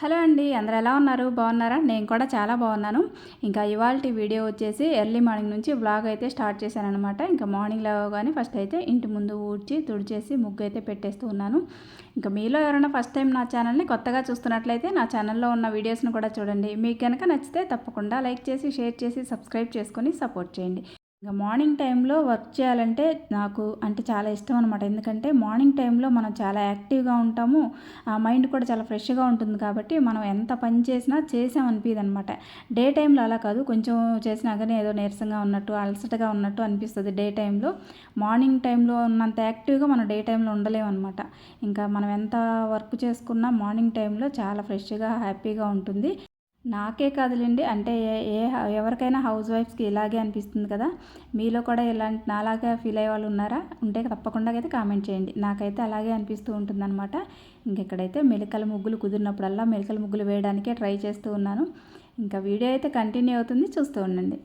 Hello అండి అందరు ఎలా ఉన్నారు? బాగున్నారా? నేను కూడా చాలా బాగున్నాను. ఇంకా ఇవాళ వీడియో వచ్చేసి ఎర్లీ మార్నింగ్ నుంచి బ్లాగ్ అయితే స్టార్ట్ చేశాను అనమాట ఇంకా మార్నింగ్ లేవగానే ఫస్ట్ అయితే ఇంటి ముందు ఊడ్చి తుడిచేసి ముగ్గు అయితే పెట్టేస్తూ ఉన్నాను. ఇంకా మీలో ఎవరైనా ఫస్ట్ టైం నా ఛానల్ని కొత్తగా చూస్తున్నట్లయితే నా ఛానల్లో ఉన్న వీడియోస్ని కూడా చూడండి. మీకు కనుక నచ్చితే తప్పకుండా లైక్ చేసి షేర్ చేసి సబ్స్క్రైబ్ చేసుకొని సపోర్ట్ చేయండి. ఇంకా మార్నింగ్ టైంలో వర్క్ చేయాలంటే నాకు అంటే చాలా ఇష్టం అనమాట ఎందుకంటే మార్నింగ్ టైంలో మనం చాలా యాక్టివ్గా ఉంటాము. ఆ మైండ్ కూడా చాలా ఫ్రెష్గా ఉంటుంది కాబట్టి మనం ఎంత పని చేసినా చేసామనిపించదు అనమాట డే టైంలో అలా కాదు. కొంచెం చేసినా కానీ ఏదో నీరసంగా ఉన్నట్టు అలసటగా ఉన్నట్టు అనిపిస్తుంది డే టైంలో. మార్నింగ్ టైంలో ఉన్నంత యాక్టివ్గా మనం డే టైంలో ఉండలేము అనమాట ఇంకా మనం ఎంత వర్క్ చేసుకున్నా మార్నింగ్ టైంలో చాలా ఫ్రెష్గా హ్యాపీగా ఉంటుంది. నాకే కాదులేండి. అంటే ఏ ఎవరికైనా హౌస్ వైఫ్స్కి ఇలాగే అనిపిస్తుంది కదా. మీలో కూడా ఇలాంటి నాలాగా ఫీల్ అయ్యే వాళ్ళు ఉన్నారా? ఉంటే తప్పకుండా అయితే కామెంట్ చేయండి. నాకైతే అలాగే అనిపిస్తూ ఉంటుందన్నమాట. ఇంకెక్కడైతే మెలికల ముగ్గులు కుదిరినప్పుడల్లా మెలికల ముగ్గులు వేయడానికే ట్రై చేస్తూ ఉన్నాను. ఇంకా వీడియో అయితే కంటిన్యూ అవుతుంది. చూస్తూ ఉండండి.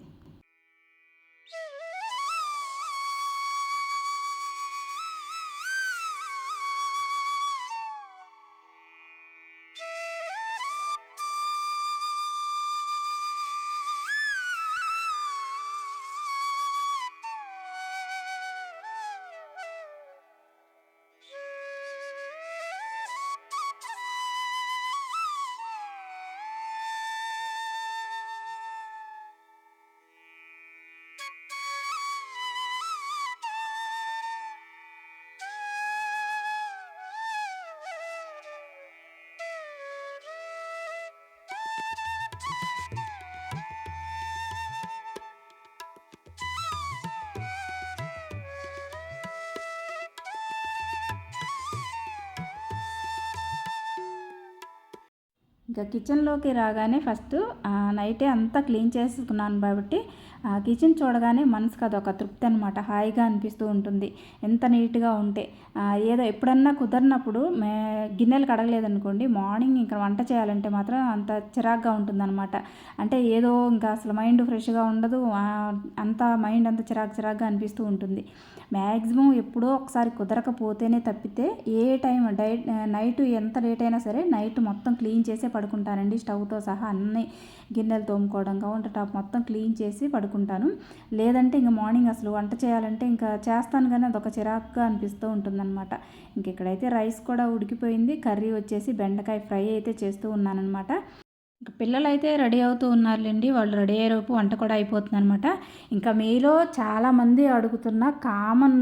ఇంకా కిచెన్లోకి రాగానే ఫస్ట్ నైటే అంతా క్లీన్ చేసుకున్నాను కాబట్టి కిచెన్ చూడగానే మనసుకు అదొక తృప్తి అనమాట హాయిగా అనిపిస్తూ ఉంటుంది. ఎంత నీట్గా ఉంటే. ఏదో ఎప్పుడన్నా కుదరినప్పుడు మే గిన్నెలు కడగలేదనుకోండి మార్నింగ్ ఇంకా వంట చేయాలంటే మాత్రం అంత చిరాగ్గా ఉంటుందన్నమాట. అంటే ఏదో ఇంకా అసలు మైండ్ ఫ్రెష్గా ఉండదు. అంత మైండ్ అంత చిరాకు చిరాగ్గా అనిపిస్తూ ఉంటుంది. మ్యాక్సిమం ఎప్పుడో ఒకసారి కుదరకపోతేనే తప్పితే ఏ టైం డై నైట్ ఎంత లేట్ అయినా సరే నైట్ మొత్తం క్లీన్ చేసే పడుకుంటానండి. స్టవ్తో సహా అన్ని గిన్నెలు తోముకోవడం వంట టాప్ మొత్తం క్లీన్ చేసి పడుకుంటాను. లేదంటే ఇంకా మార్నింగ్ అసలు వంట చేయాలంటే ఇంకా చేస్తాను కానీ అదొక చిరాకుగా అనిపిస్తూ ఉంటుందన్నమాట. ఇంక ఇక్కడైతే రైస్ కూడా ఉడికిపోయింది. కర్రీ వచ్చేసి బెండకాయ ఫ్రై అయితే చేస్తూ ఉన్నానమాట పిల్లలు అయితే రెడీ అవుతూ ఉన్నారులేండి. వాళ్ళు రెడీ అయ్యేలోపు వంట కూడా అయిపోతుంది అనమాట ఇంకా మీలో చాలామంది అడుగుతున్న కామన్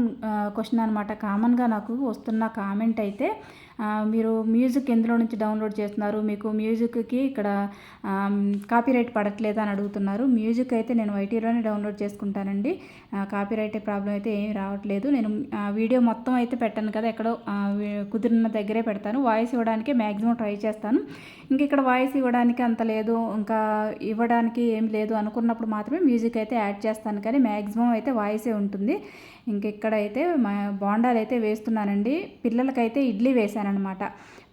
క్వశ్చన్ అనమాట కామన్గా నాకు వస్తున్న కామెంట్ అయితే మీరు మ్యూజిక్ ఎందులో నుంచి డౌన్లోడ్ చేస్తున్నారు? మీకు మ్యూజిక్కి ఇక్కడ కాపీరైట్ పడట్లేదు అని అడుగుతున్నారు. మ్యూజిక్ అయితే నేను వైటీలోనే డౌన్లోడ్ చేసుకుంటానండి. కాపీరైట్ ప్రాబ్లం అయితే ఏమీ రావట్లేదు. నేను వీడియో మొత్తం అయితే పెట్టాను కదా ఎక్కడో కుదిరిన దగ్గరే పెడతాను. వాయిస్ ఇవ్వడానికి మ్యాక్సిమం ట్రై చేస్తాను. ఇంక ఇక్కడ వాయిస్ ఇవ్వడానికి అంత లేదు ఇంకా ఇవ్వడానికి ఏం లేదు అనుకున్నప్పుడు మాత్రమే మ్యూజిక్ అయితే యాడ్ చేస్తాను. కానీ మ్యాక్సిమం అయితే వాయిసే ఉంటుంది. ఇంకెక్కడైతే మా బోండాలు అయితే వేస్తున్నానండి. పిల్లలకైతే ఇడ్లీ వేశానమాట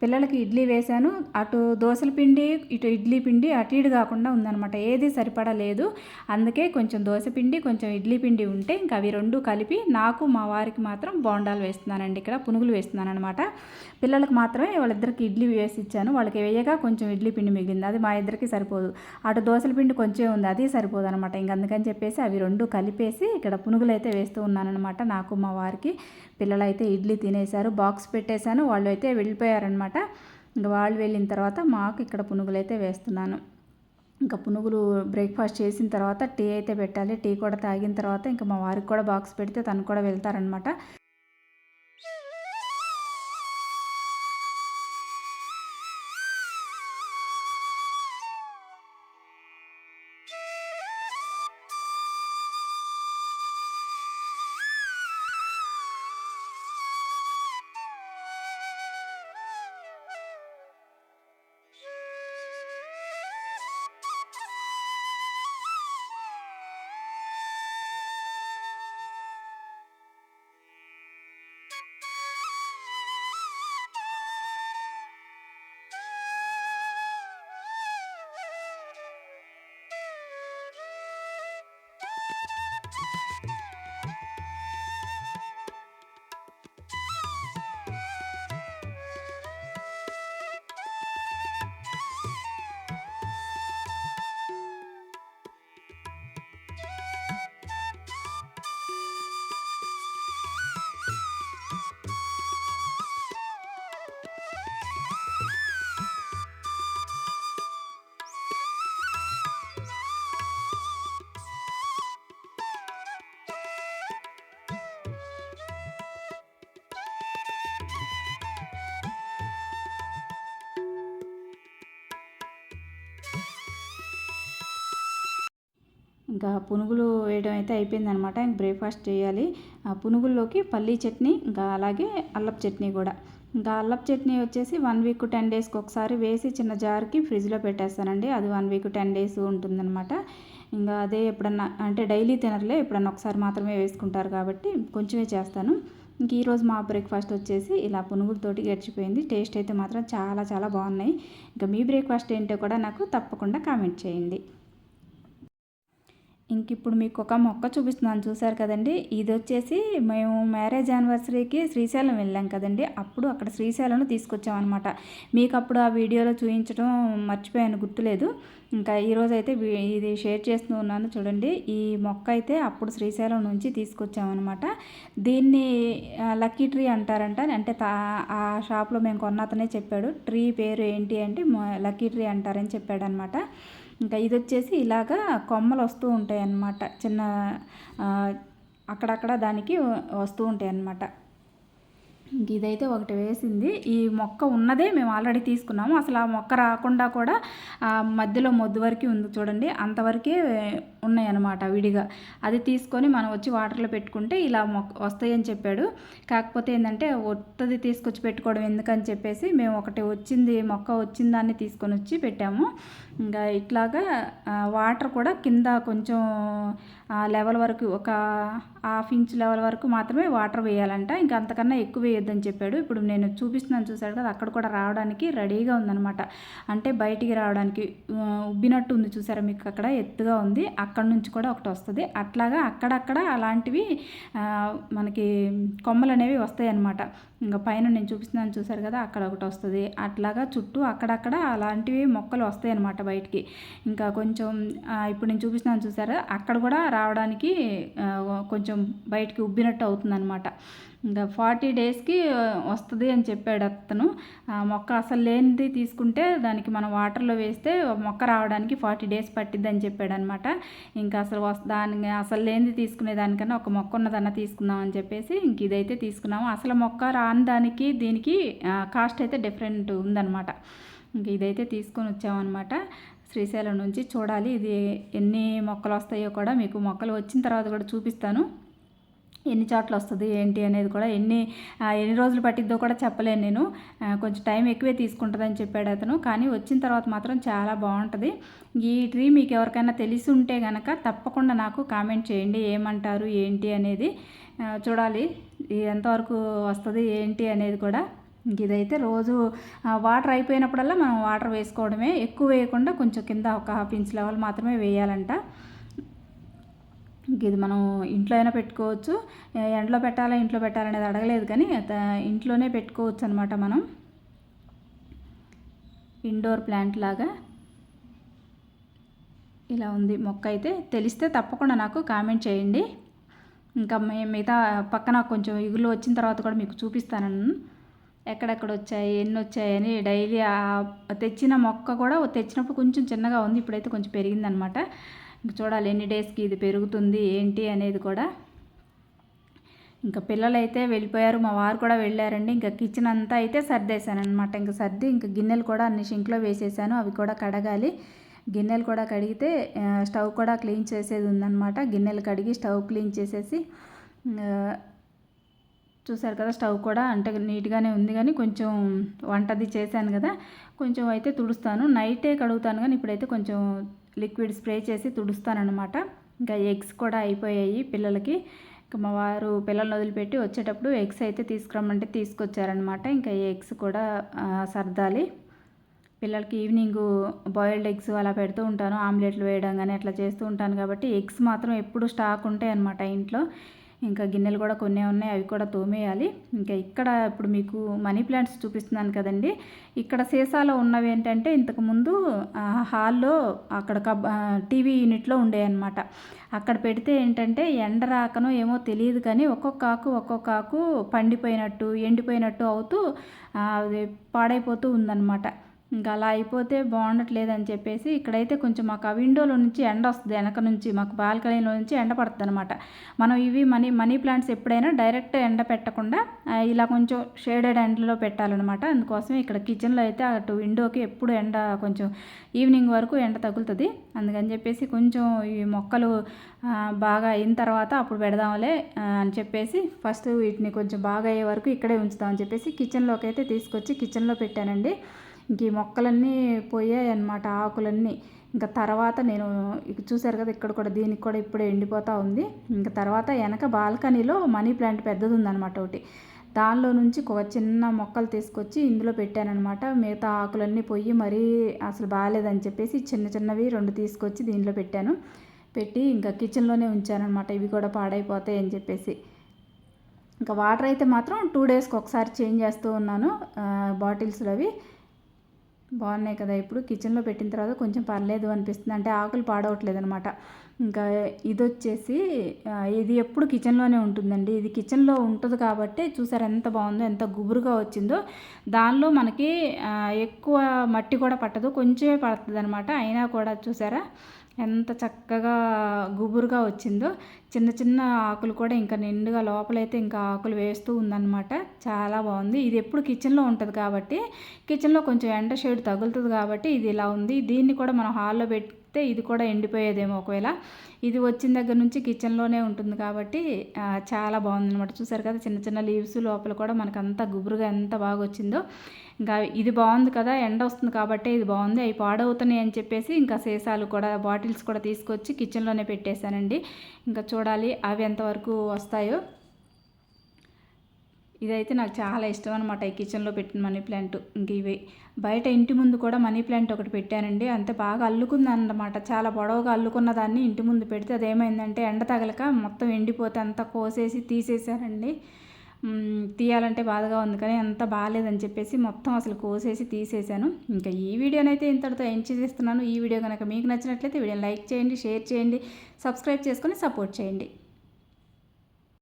పిల్లలకి ఇడ్లీ వేశాను. అటు దోశల పిండి ఇటు ఇడ్లీ పిండి అటు ఇటు కాకుండా ఉందనమాట ఏది సరిపడా లేదు. అందుకే కొంచెం దోశ పిండి కొంచెం ఇడ్లీ పిండి ఉంటే ఇంకా అవి రెండు కలిపి నాకు మా వారికి మాత్రం బోండాలు వేస్తున్నానండి. ఇక్కడ పునుగులు వేస్తున్నాను అనమాట పిల్లలకు మాత్రమే వాళ్ళిద్దరికి ఇడ్లీ వేసి ఇచ్చాను. వాళ్ళకి వేయగా కొంచెం ఇడ్లీ పిండి మిగిలింది. అది మా ఇద్దరికి సరిపోదు. అటు దోశల పిండి కొంచెం ఉంది. అది సరిపోదు అనమాట ఇంక అందుకని చెప్పేసి అవి రెండు కలిపేసి ఇక్కడ పునుగులు అయితే వేస్తూ ఉన్నానమాట నాకు మా వారికి. పిల్లలైతే ఇడ్లీ తినేశారు బాక్స్ పెట్టేశాను వాళ్ళు అయితే వెళ్ళిపోయారనమాట ఇంకా వాళ్ళు వెళ్ళిన తర్వాత మాకు ఇక్కడ పునుగులు అయితే వేస్తున్నాను. ఇంకా పునుగులు బ్రేక్ఫాస్ట్ చేసిన తర్వాత టీ అయితే పెట్టాలి. టీ కూడా తాగిన తర్వాత ఇంకా మా వారికి కూడా బాక్స్ పెడితే తను కూడా వెళ్తారనమాట ఇంకా పునుగులు వేయడం అయితే అయిపోయిందనమాట. ఇంక బ్రేక్ఫాస్ట్ చేయాలి. ఆ పునుగుల్లోకి పల్లీ చట్నీ ఇంకా అలాగే అల్లపు చట్నీ కూడా. ఇంకా అల్లపు చట్నీ వచ్చేసి వన్ వీక్ టెన్ డేస్కి ఒకసారి వేసి చిన్న జార్కి ఫ్రిడ్జ్లో పెట్టేస్తానండి. అది వన్ వీక్ టెన్ డేస్ ఉంటుందన్నమాట ఇంకా అదే ఎప్పుడన్నా అంటే డైలీ తినర్లే ఎప్పుడన్నా ఒకసారి మాత్రమే వేసుకుంటారు కాబట్టి కొంచెమే చేస్తాను. ఇంక ఈరోజు మా బ్రేక్ఫాస్ట్ వచ్చేసి ఇలా పునుగులతోటి గడిచిపోయింది. టేస్ట్ అయితే మాత్రం చాలా చాలా బాగున్నాయి. ఇంకా మీ బ్రేక్ఫాస్ట్ ఏంటో కూడా నాకు తప్పకుండా కామెంట్ చేయండి. ఇంక ఇప్పుడు మీకు ఒక మొక్క చూపిస్తున్నాను. చూసారు కదండి? ఇది వచ్చేసి మేము మ్యారేజ్ యానివర్సరీకి శ్రీశైలం వెళ్ళాం కదండి. అప్పుడు అక్కడ శ్రీశైలం తీసుకొచ్చామన్నమాట. మీకు అప్పుడు ఆ వీడియోలో చూపించడం మర్చిపోయాను గుర్తులేదు. ఇంకా ఈరోజు అయితే ఇది షేర్ చేస్తూ ఉన్నాను చూడండి. ఈ మొక్క అయితే అప్పుడు శ్రీశైలం నుంచి తీసుకొచ్చామన్నమాట. దీన్ని లక్కీ ట్రీ అంటారంట. అంటే ఆ షాప్లో మేము కొన్న అతనే చెప్పాడు. ట్రీ పేరు ఏంటి అంటే లక్కీ ట్రీ అంటారని చెప్పాడనమాట ఇంకా ఇది వచ్చేసి ఇలాగా కొమ్మలు వస్తూ ఉంటాయి అన్నమాట చిన్న అక్కడక్కడ దానికి వస్తూ ఉంటాయి అన్నమాట ఇదైతే ఒకటి వేసింది. ఈ మొక్క ఉన్నదే మేము ఆల్రెడీ తీసుకున్నాము. అసలు ఆ మొక్క రాకుండా కూడా మధ్యలో మొద్దు వరకు ఉంది చూడండి. అంతవరకే ఉన్నాయన్నమాట విడిగా. అది తీసుకొని మనం వచ్చి వాటర్లో పెట్టుకుంటే ఇలా మొక్క వస్తాయని చెప్పాడు. కాకపోతే ఏంటంటే ఒత్తది తీసుకొచ్చి పెట్టుకోవడం ఎందుకని చెప్పేసి మేము ఒకటి వచ్చింది మొక్క వచ్చిన దాన్ని తీసుకొని వచ్చి పెట్టాము. ఇంకా ఇట్లాగా వాటర్ కూడా కింద కొంచెం లెవెల్ వరకు ఒక హాఫ్ ఇంచ్ లెవెల్ వరకు మాత్రమే వాటర్ వేయాలంట. ఇంకా అంతకన్నా ఎక్కువ వేయొద్దని చెప్పాడు. ఇప్పుడు నేను చూపిస్తున్నాను చూశాడు కదా అక్కడ కూడా రావడానికి రెడీగా ఉందనమాట అంటే బయటికి రావడానికి ఉబ్బినట్టు ఉంది చూసారా మీకు అక్కడ? ఎత్తుగా ఉంది. అక్కడ నుంచి కూడా ఒకటి వస్తుంది. అట్లాగా అక్కడక్కడ అలాంటివి మనకి కొమ్మలు అనేవి వస్తాయి అన్నమాట ఇంకా పైన నేను చూపిస్తున్నాను చూసారు కదా అక్కడ ఒకటి వస్తుంది. అట్లాగా చుట్టూ అక్కడక్కడ అలాంటివి మొక్కలు వస్తాయి అన్నమాట బయటికి. ఇంకా కొంచెం ఇప్పుడు నేను చూపిస్తున్నాను చూసారా? అక్కడ కూడా రావడానికి కొంచెం బయటికి ఉబ్బినట్టు అవుతుందన్నమాట. ఇంకా ఫార్టీ డేస్కి వస్తుంది అని చెప్పాడు అతను. మొక్క అసలు లేనిది తీసుకుంటే దానికి మనం వాటర్లో వేస్తే మొక్క రావడానికి ఫార్టీ డేస్ పట్టిద్ది అని చెప్పాడు అనమాట ఇంకా అసలు దాని అసలు లేనిది తీసుకునే దానికన్నా ఒక మొక్క ఉన్నదన్న తీసుకుందాం అని చెప్పేసి ఇంక ఇదైతే తీసుకున్నాము. అసలు మొక్క రాని దానికి దీనికి కాస్ట్ అయితే డిఫరెంట్ ఉందన్నమాట. ఇంక ఇదైతే తీసుకొని వచ్చామన్నమాట. శ్రీశైలం నుంచి చూడాలి. ఇది ఎన్ని మొక్కలు వస్తాయో కూడా మీకు మొక్కలు వచ్చిన తర్వాత కూడా చూపిస్తాను. ఎన్ని చోట్ల వస్తుంది ఏంటి అనేది కూడా ఎన్ని ఎన్ని రోజులు పట్టిద్దో కూడా చెప్పలేను నేను. కొంచెం టైం ఎక్కువే తీసుకుంటుందని చెప్పాడు అతను. కానీ వచ్చిన తర్వాత మాత్రం చాలా బాగుంటుంది. ఈ ట్రీ మీకు ఎవరికైనా తెలిసి ఉంటే కనుక తప్పకుండా నాకు కామెంట్ చేయండి. ఏమంటారు ఏంటి అనేది చూడాలి. ఎంతవరకు వస్తుంది ఏంటి అనేది కూడా. ఇదైతే రోజు వాటర్ అయిపోయినప్పుడల్లా మనం వాటర్ వేసుకోవడమే. ఎక్కువ వేయకుండా కొంచెం కింద ఒక హాఫ్ ఇంచ్ లెవెల్ మాత్రమే వేయాలంట. ఇది మనం ఇంట్లో అయినా పెట్టుకోవచ్చు. ఎండలో పెట్టాలా ఇంట్లో పెట్టాలనేది అడగలేదు కానీ ఇంట్లోనే పెట్టుకోవచ్చు అనమాట మనం. ఇండోర్ ప్లాంట్ లాగా ఇలా ఉంది. మొక్క అయితే తెలిస్తే తప్పకుండా నాకు కామెంట్ చేయండి. ఇంకా మిగతా పక్కన కొంచెం ఇగులు వచ్చిన తర్వాత కూడా మీకు చూపిస్తాను. ఎక్కడెక్కడ వచ్చాయి ఎన్ని వచ్చాయని డైలీ తెచ్చిన మొక్క కూడా తెచ్చినప్పుడు కొంచెం చిన్నగా ఉంది ఇప్పుడైతే కొంచెం పెరిగిందనమాట. చూడాలి ఎన్ని డేస్కి ఇది పెరుగుతుంది ఏంటి అనేది కూడా. ఇంకా పిల్లలైతే వెళ్ళిపోయారు మా వారు కూడా వెళ్ళారండి. ఇంకా కిచెన్ అంతా అయితే సర్దేశాను అనమాట ఇంకా సర్ది ఇంకా గిన్నెలు కూడా అన్ని షింక్లో వేసేసాను అవి కూడా కడగాలి. గిన్నెలు కూడా కడిగితే స్టవ్ కూడా క్లీన్ చేసేది ఉందన్నమాట గిన్నెలు కడిగి స్టవ్ క్లీన్ చేసేసి చూసారు కదా స్టవ్ కూడా అంటే నీట్గానే ఉంది కానీ కొంచెం వంటది చేశాను కదా కొంచెం అయితే తుడుస్తాను. నైటే కడుగుతాను కానీ ఇప్పుడైతే కొంచెం లిక్విడ్ స్ప్రే చేసి తుడుస్తానమాట ఇంకా ఎగ్స్ కూడా అయిపోయాయి పిల్లలకి. ఇంకా మా వారు పిల్లల్ని వదిలిపెట్టి వచ్చేటప్పుడు ఎగ్స్ అయితే తీసుకురమ్మంటే తీసుకొచ్చారనమాట ఇంకా ఎగ్స్ కూడా సర్దాలి. పిల్లలకి ఈవినింగ్ బాయిల్డ్ ఎగ్స్ అలా పెడుతూ ఉంటాను. ఆమ్లెట్లు వేయడం కానీ అట్లా చేస్తూ ఉంటాను కాబట్టి ఎగ్స్ మాత్రం ఎప్పుడు స్టాక్ ఉంటాయి అనమాట ఇంట్లో. ఇంకా గిన్నెలు కూడా కొన్ని ఉన్నాయి అవి కూడా తోమేయాలి. ఇంకా ఇక్కడ ఇప్పుడు మీకు మనీ ప్లాంట్స్ చూపిస్తున్నాను కదండి. ఇక్కడ సీసాలో ఉన్నవి ఏంటంటే ఇంతకుముందు హాల్లో అక్కడ కబ్ టీవీ యూనిట్లో ఉండేయన్నమాట అక్కడ పెడితే ఏంటంటే ఎండ రాకనో ఏమో తెలియదు కానీ ఒక్కొక్క ఆకు ఒక్కొక్క ఆకు పండిపోయినట్టు ఎండిపోయినట్టు అవుతూ అది పాడైపోతూ ఉందన్నమాట. ఇంకా అలా అయిపోతే బాగుండట్లేదు అని చెప్పేసి ఇక్కడైతే కొంచెం మాకు ఆ విండోలో నుంచి ఎండ వస్తుంది. వెనక నుంచి మాకు బాల్కనీలో నుంచి ఎండ పడుతుంది అనమాట మనం ఇవి మనీ మనీ ప్లాంట్స్ ఎప్పుడైనా డైరెక్ట్ ఎండ పెట్టకుండా ఇలా కొంచెం షేడెడ్ ఎండలో పెట్టాలన్నమాట. అందుకోసం ఇక్కడ కిచెన్లో అయితే అటు విండోకి ఎప్పుడు ఎండ కొంచెం ఈవినింగ్ వరకు ఎండ తగులుతుంది. అందుకని చెప్పేసి కొంచెం ఈ మొక్కలు బాగా అయిన తర్వాత అప్పుడు పెడదాంలే అని చెప్పేసి ఫస్ట్ వీటిని కొంచెం బాగా అయ్యే వరకు ఇక్కడే ఉంచుదామని చెప్పేసి కిచెన్లోకి అయితే తీసుకొచ్చి కిచెన్లో పెట్టానండి. ఇంక ఈ మొక్కలన్నీ పోయాయి అన్నమాట ఆకులన్నీ. ఇంకా తర్వాత నేను ఇక కదా ఇక్కడ కూడా దీనికి కూడా ఇప్పుడే ఎండిపోతూ ఉంది. ఇంకా తర్వాత వెనక బాల్కనీలో మనీ ప్లాంట్ పెద్దది ఉందన్నమాట ఒకటి. దానిలో నుంచి ఒక చిన్న మొక్కలు తీసుకొచ్చి ఇందులో పెట్టానమాట మిగతా ఆకులన్నీ పోయి మరీ అసలు బాగాలేదని చెప్పేసి చిన్న చిన్నవి రెండు తీసుకొచ్చి దీనిలో పెట్టాను. పెట్టి ఇంకా కిచెన్లోనే ఉంచానమాట ఇవి కూడా పాడైపోతాయి అని చెప్పేసి. ఇంకా వాటర్ అయితే మాత్రం టూ డేస్కి ఒకసారి చేంజ్ చేస్తూ ఉన్నాను బాటిల్స్లో అవి. బాగున్నాయి కదా. ఇప్పుడు కిచెన్లో పెట్టిన తర్వాత కొంచెం పర్లేదు అనిపిస్తుంది. అంటే ఆకులు పాడవట్లేదు అనమాట ఇంకా ఇది వచ్చేసి ఇది ఎప్పుడు కిచెన్లోనే ఉంటుందండి. ఇది కిచెన్లో ఉంటుంది కాబట్టి చూసారు ఎంత బాగుందో ఎంత గుబురుగా వచ్చిందో. దానిలో మనకి ఎక్కువ మట్టి కూడా పట్టదు. కొంచెమే పడుతుంది అనమాట అయినా కూడా చూసారా? ఎంత చక్కగా గుబురుగా వచ్చిందో. చిన్న చిన్న ఆకులు కూడా ఇంకా నిండుగా లోపలైతే ఇంకా ఆకులు వేస్తూ ఉందన్నమాట. చాలా బాగుంది. ఇది ఎప్పుడు కిచెన్లో ఉంటుంది కాబట్టి కిచెన్లో కొంచెం ఎండ షేడ్ తగులుతుంది కాబట్టి ఇది ఇలా ఉంది. దీన్ని కూడా మనం హాల్లో పెట్టి పెడితే ఇది కూడా ఎండిపోయేదేమో ఒకవేళ. ఇది వచ్చిన దగ్గర నుంచి కిచెన్లోనే ఉంటుంది కాబట్టి చాలా బాగుంది అనమాట చూసారు కదా చిన్న చిన్న లీవ్స్ లోపల కూడా మనకు అంత గుబురుగా ఎంత బాగా వచ్చిందో. ఇంకా ఇది బాగుంది కదా ఎండ వస్తుంది కాబట్టి ఇది బాగుంది అవి పాడవుతున్నాయి అని చెప్పేసి ఇంకా సీసాలు కూడా బాటిల్స్ కూడా తీసుకొచ్చి కిచెన్లోనే పెట్టేశానండి. ఇంకా చూడాలి అవి ఎంతవరకు వస్తాయో. ఇదైతే నాకు చాలా ఇష్టం అనమాట ఈ కిచెన్లో పెట్టిన మనీ ప్లాంట్ ఇంక ఇవి. బయట ఇంటి ముందు కూడా మనీ ప్లాంట్ ఒకటి పెట్టానండి. అంతే బాగా అల్లుకుందనమాట చాలా పొడవుగా అల్లుకున్న దాన్ని ఇంటి ముందు పెడితే అదేమైందంటే ఎండ తగలక మొత్తం ఎండిపోతే అంతా కోసేసి తీసేశారండి తీయాలంటే బాధగా ఉంది కానీ అంత బాగాలేదని చెప్పేసి మొత్తం అసలు కోసేసి తీసేసాను. ఇంకా ఈ వీడియోనైతే ఇంతటితో ఏం చేసేస్తున్నాను. ఈ వీడియో కనుక మీకు నచ్చినట్లయితే వీడియోని లైక్ చేయండి షేర్ చేయండి సబ్స్క్రైబ్ చేసుకొని సపోర్ట్ చేయండి.